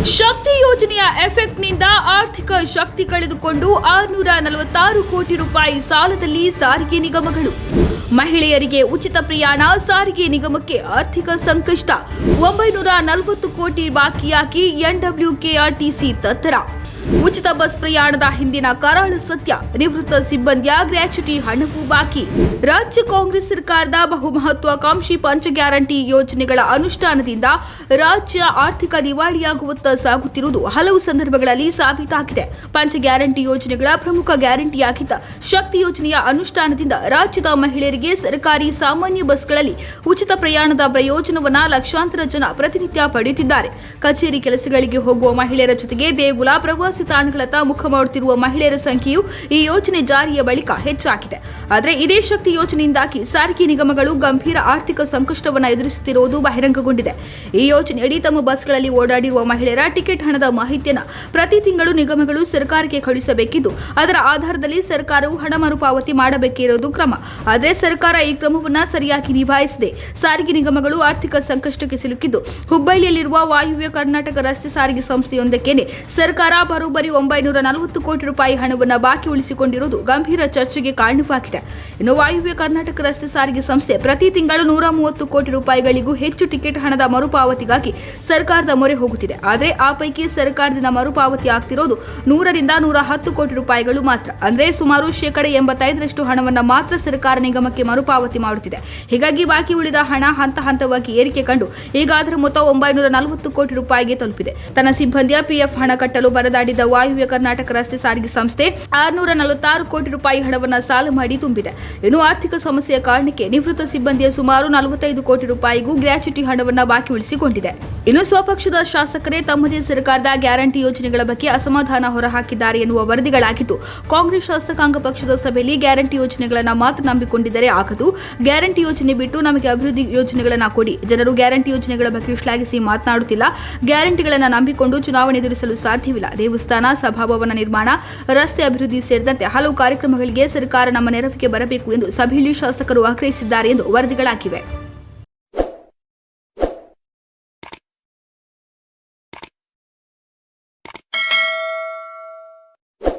ಶಕ್ತಿ ಯೋಜನೆಯ ಎಫೆಕ್ಟ್ನಿಂದ ಆರ್ಥಿಕ ಶಕ್ತಿ ಕಳೆದುಕೊಂಡು ಆರುನೂರ ನಲವತ್ತಾರು ಕೋಟಿ ರೂಪಾಯಿ ಸಾಲದಲ್ಲಿ ಸಾರಿಗೆ ನಿಗಮಗಳು. ಮಹಿಳೆಯರಿಗೆ ಉಚಿತ ಪ್ರಯಾಣ, ಸಾರಿಗೆ ನಿಗಮಕ್ಕೆ ಆರ್ಥಿಕ ಸಂಕಷ್ಟ. ಒಂಬೈನೂರ ನಲವತ್ತು ಕೋಟಿ ಬಾಕಿಯಾಗಿ ಎನ್ಡಬ್ಲ್ಯೂಕೆಆರ್ಟಿಸಿ ತತ್ತರ. ಉಚಿತ ಬಸ್ ಪ್ರಯಾಣದ ಹಿಂದಿನ ಕರಾಳ ಸತ್ಯ. ನಿವೃತ್ತ ಸಿಬ್ಬಂದಿಯ ಗ್ರ್ಯಾಚ್ಯುಟಿ ಹಣವೂ ಬಾಕಿ. ರಾಜ್ಯ ಕಾಂಗ್ರೆಸ್ ಸರ್ಕಾರದ ಬಹುಮಹತ್ವಾಕಾಂಕ್ಷಿ ಪಂಚ ಗ್ಯಾರಂಟಿ ಯೋಜನೆಗಳ ಅನುಷ್ಠಾನದಿಂದ ರಾಜ್ಯ ಆರ್ಥಿಕ ದಿವಾಳಿಯಾಗುವತ್ತ ಸಾಗುತ್ತಿರುವುದು ಹಲವು ಸಂದರ್ಭಗಳಲ್ಲಿ ಸಾಬೀತಾಗಿದೆ. ಪಂಚ ಗ್ಯಾರಂಟಿ ಯೋಜನೆಗಳ ಪ್ರಮುಖ ಗ್ಯಾರಂಟಿಯಾಗಿದ್ದ ಶಕ್ತಿ ಯೋಜನೆಯ ಅನುಷ್ಠಾನದಿಂದ ರಾಜ್ಯದ ಮಹಿಳೆಯರಿಗೆ ಸರ್ಕಾರಿ ಸಾಮಾನ್ಯ ಬಸ್ಗಳಲ್ಲಿ ಉಚಿತ ಪ್ರಯಾಣದ ಪ್ರಯೋಜನವನ್ನ ಲಕ್ಷಾಂತರ ಜನ ಪ್ರತಿನಿತ್ಯ ಪಡೆಯುತ್ತಿದ್ದಾರೆ. ಕಚೇರಿ ಕೆಲಸಗಳಿಗೆ ಹೋಗುವ ಮಹಿಳೆಯರ ಜೊತೆಗೆ ದೇಗುಲ ಪ್ರವಾಸಿ ತಾಣಗಳತ್ತ ಮುಖ ಮಾಡುತ್ತಿರುವ ಮಹಿಳೆಯರ ಸಂಖ್ಯೆಯು ಈ ಯೋಜನೆ ಜಾರಿಯ ಬಳಿಕ ಹೆಚ್ಚಾಗಿದೆ. ಆದರೆ ಇದೇ ಶಕ್ತಿ ಯೋಜನೆಯಿಂದಾಗಿ ಸಾರಿಗೆ ನಿಗಮಗಳು ಗಂಭೀರ ಆರ್ಥಿಕ ಸಂಕಷ್ಟವನ್ನು ಎದುರಿಸುತ್ತಿರುವುದು ಬಹಿರಂಗಗೊಂಡಿದೆ. ಈ ಯೋಜನೆಯಡಿ ತಮ್ಮ ಬಸ್ಗಳಲ್ಲಿ ಓಡಾಡಿರುವ ಮಹಿಳೆಯರ ಟಿಕೆಟ್ ಹಣದ ಮಾಹಿತಿಯನ್ನು ಪ್ರತಿ ತಿಂಗಳು ನಿಗಮಗಳು ಸರ್ಕಾರಕ್ಕೆ ಕಳುಹಿಸಬೇಕಿದ್ದು, ಅದರ ಆಧಾರದಲ್ಲಿ ಸರ್ಕಾರವು ಹಣ ಮರುಪಾವತಿ ಮಾಡಬೇಕಿರುವುದು ಕ್ರಮ. ಆದರೆ ಸರ್ಕಾರ ಈ ಕ್ರಮವನ್ನು ಸರಿಯಾಗಿ ನಿಭಾಯಿಸಿದೆ ಸಾರಿಗೆ ನಿಗಮಗಳು ಆರ್ಥಿಕ ಸಂಕಷ್ಟಕ್ಕೆ ಸಿಲುಕಿದ್ದು, ಹುಬ್ಬಳ್ಳಿಯಲ್ಲಿರುವ ವಾಯುವ್ಯ ಕರ್ನಾಟಕ ರಸ್ತೆ ಸಾರಿಗೆ ಸಂಸ್ಥೆಯೊಂದಕ್ಕೇನೆ ಸರ್ಕಾರ ಬರೋಬ್ಬರಿ ಒಂಬೈನೂರ ನಲವತ್ತು ಕೋಟಿ ರೂಪಾಯಿ ಹಣವನ್ನು ಬಾಕಿ ಉಳಿಸಿಕೊಂಡಿರುವುದು ಗಂಭೀರ ಚರ್ಚೆಗೆ ಕಾರಣವಾಗಿದೆ. ಇನ್ನು ವಾಯುವ್ಯ ಕರ್ನಾಟಕ ರಸ್ತೆ ಸಾರಿಗೆ ಸಂಸ್ಥೆ ಪ್ರತಿ ತಿಂಗಳು ನೂರ ಮೂವತ್ತು ಕೋಟಿ ರೂಪಾಯಿಗಳಿಗೂ ಹೆಚ್ಚು ಟಿಕೆಟ್ ಹಣದ ಮರುಪಾವತಿಗಾಗಿ ಸರ್ಕಾರದ ಮೊರೆ ಹೋಗುತ್ತಿದೆ. ಆದರೆ ಆ ಪೈಕಿ ಸರ್ಕಾರದಿಂದ ಮರುಪಾವತಿ ಆಗ್ತಿರೋದು ನೂರರಿಂದ ನೂರ ಹತ್ತು ಕೋಟಿ ರೂಪಾಯಿಗಳು ಮಾತ್ರ. ಅಂದರೆ ಸುಮಾರು ಶೇಕಡ ಎಂಬತ್ತೈದರಷ್ಟು ಹಣವನ್ನು ಮಾತ್ರ ಸರ್ಕಾರ ನಿಗಮಕ್ಕೆ ಮರುಪಾವತಿ ಮಾಡುತ್ತಿದೆ. ಹೀಗಾಗಿ ಬಾಕಿ ಉಳಿದ ಹಣ ಹಂತ ಹಂತವಾಗಿ ಏರಿಕೆ ಕಂಡು ಈಗ ಅದರ ಮೊತ್ತ ಒಂಬೈನೂರ ನಲವತ್ತು ಕೋಟಿ ರೂಪಾಯಿಗೆ ತಲುಪಿದೆ. ತನ್ನ ಸಿಬ್ಬಂದಿಯ ಪಿಎಫ್ ಹಣ ಕಟ್ಟಲು ಬರದಾಡಿದ್ದ ವಾಯುವ್ಯ ಕರ್ನಾಟಕ ರಸ್ತೆ ಸಾರಿಗೆ ಸಂಸ್ಥೆ ಆರುನೂರ ನಲವತ್ತಾರು ಕೋಟಿ ರೂಪಾಯಿ ಹಣವನ್ನು ಸಾಲ ಮಾಡಿ ತುಂಬಿದೆ. ಇನ್ನು ಆರ್ಥಿಕ ಸಮಸ್ಯೆಯ ಕಾರಣಕ್ಕೆ ನಿವೃತ್ತ ಸಿಬ್ಬಂದಿಯ ಸುಮಾರು ನಲವತ್ತೈದು ಕೋಟಿ ರೂಪಾಯಿಗೂ ಗ್ರಾಚ್ಯುಟಿ ಹಣವನ್ನು ಬಾಕಿ ಉಳಿಸಿಕೊಂಡಿದೆ. ಇನ್ನು ಸ್ವಪಕ್ಷದ ಶಾಸಕರೇ ತಮ್ಮದೇ ಸರ್ಕಾರದ ಗ್ಯಾರಂಟಿ ಯೋಜನೆಗಳ ಬಗ್ಗೆ ಅಸಮಾಧಾನ ಹೊರಹಾಕಿದ್ದಾರೆ ಎನ್ನುವ ವರದಿಗಳಾಗಿದ್ದು, ಕಾಂಗ್ರೆಸ್ ಶಾಸಕಾಂಗ ಪಕ್ಷದ ಸಭೆಯಲ್ಲಿ ಗ್ಯಾರಂಟಿ ಯೋಜನೆಗಳನ್ನು ಮಾತ್ರ ನಂಬಿಕೊಂಡಿದ್ದರೆ ಆಗದು. ಗ್ಯಾರಂಟಿ ಯೋಜನೆ ಬಿಟ್ಟು ನಮಗೆ ಅಭಿವೃದ್ಧಿ ಯೋಜನೆಗಳನ್ನು ಕೊಡಿ. ಜನರು ಗ್ಯಾರಂಟಿ ಯೋಜನೆಗಳ ಬಗ್ಗೆ ಶ್ಲಾಘಿಸಿ ಮಾತನಾಡುತ್ತಿಲ್ಲ. ಗ್ಯಾರಂಟಿಗಳನ್ನು ನಂಬಿಕೊಂಡು ಚುನಾವಣೆ ಎದುರಿಸಲು ಸಾಧ್ಯವಿಲ್ಲ. ದೇವಸ್ಥಾನ ಸಭಾಭವನ ನಿರ್ಮಾಣ, ರಸ್ತೆ ಅಭಿವೃದ್ಧಿ ಸೇರಿದಂತೆ ಹಲವು ಕಾರ್ಯಕ್ರಮಗಳಿಗೆ ಸರ್ಕಾರ ನಮ್ಮ ನೆರವಿಗೆ ಬರಬೇಕು ಎಂದು ಸಭೆಯಲ್ಲಿ ಶಾಸಕರು ಆಗ್ರಹಿಸಿದ್ದಾರೆ ಎಂದು ವರದಿಗಳಾಗಿವೆ.